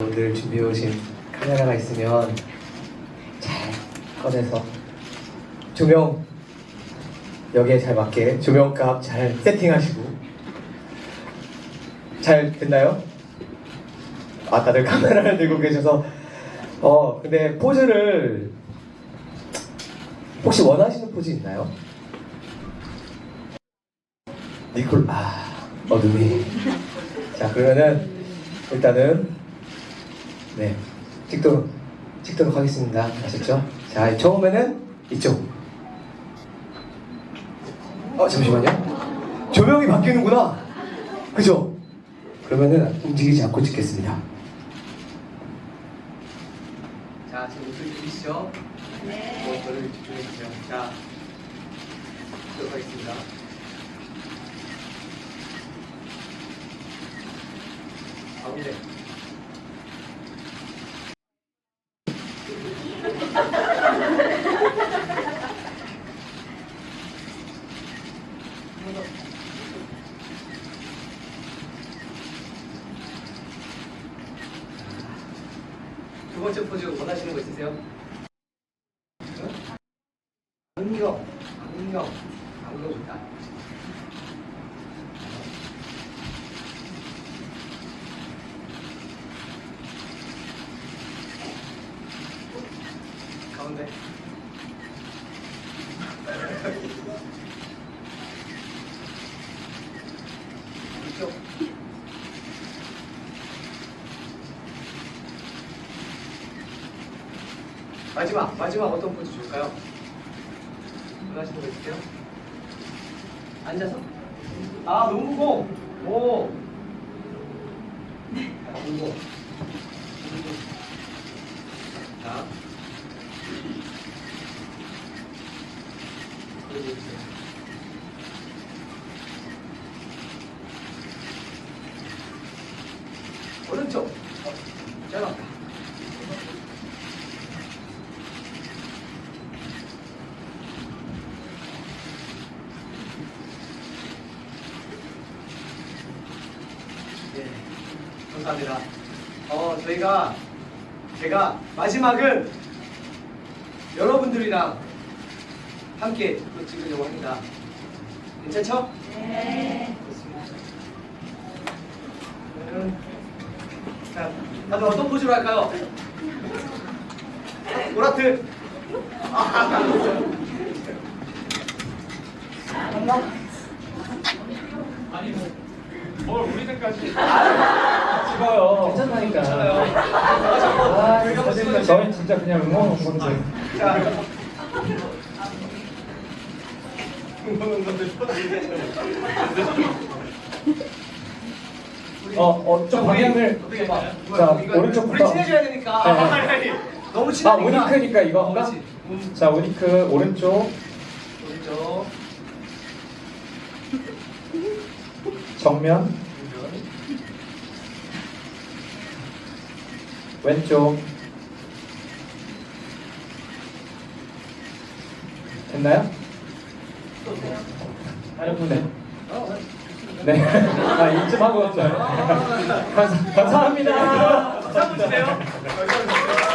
오늘 준비해 오신 카메라가 있으면 잘 꺼내서 조명 여기에 잘 맞게 조명값 잘 세팅하시고 잘 됐나요? 아 다들 카메라를 들고 계셔서 어 근데 포즈를 혹시 원하시는 포즈 있나요? 니콜 아 어둠이 자 그러면은 일단은 네. 찍도록 찍도록 하겠습니다. 아셨죠? 자 처음에는 이쪽. 어 잠시만요. 조명이 바뀌는구나. 그죠? 그러면은 움직이지 않고 찍겠습니다. 자 지금 목소리 들리시죠? 네. 저를 집중해 주세요. 자 찍도록 하겠습니다. 가운데 번째 포즈 원하시는 거 있으세요? 안경, 안경, 안경 좋다. 가운데. 이쪽. 마지막, 마지막 어떤 포즈 줄까요? 원하시는 거 있으세요? 앉아서? 아, 농구공! 오! 자, 농구. 자. 그리고 있어요. 오른쪽. 어, 짧았다. 네, 감사합니다. 어, 저희가 제가 마지막은 여러분들이랑 함께 또 찍으려고 합니다. 괜찮죠? 네. 좋습니다. 그러면 자, 다들 어떤 포즈로 할까요? 보라트. 아, 아니 뭐, 뭘 우리들까지 찍어요. 괜찮다니까. 아, 저희 찍어요. 저희 진짜 그냥 응원 건데. 자, 어, 어, 좀 방향을. 어떻게 할까요? 자, 오른쪽부터. 우리 친해져야 되니까. 네. 아니, 아니, 너무 아, 친하니까. 우니크니까 이거 어? 그렇지. 음, 자, 우니크 오른쪽, 오른쪽. 정면, 왼쪽. 됐나요? 네. 네. 아, 이쯤 하고. 감사, 감사합니다. 주세요. 감사합니다.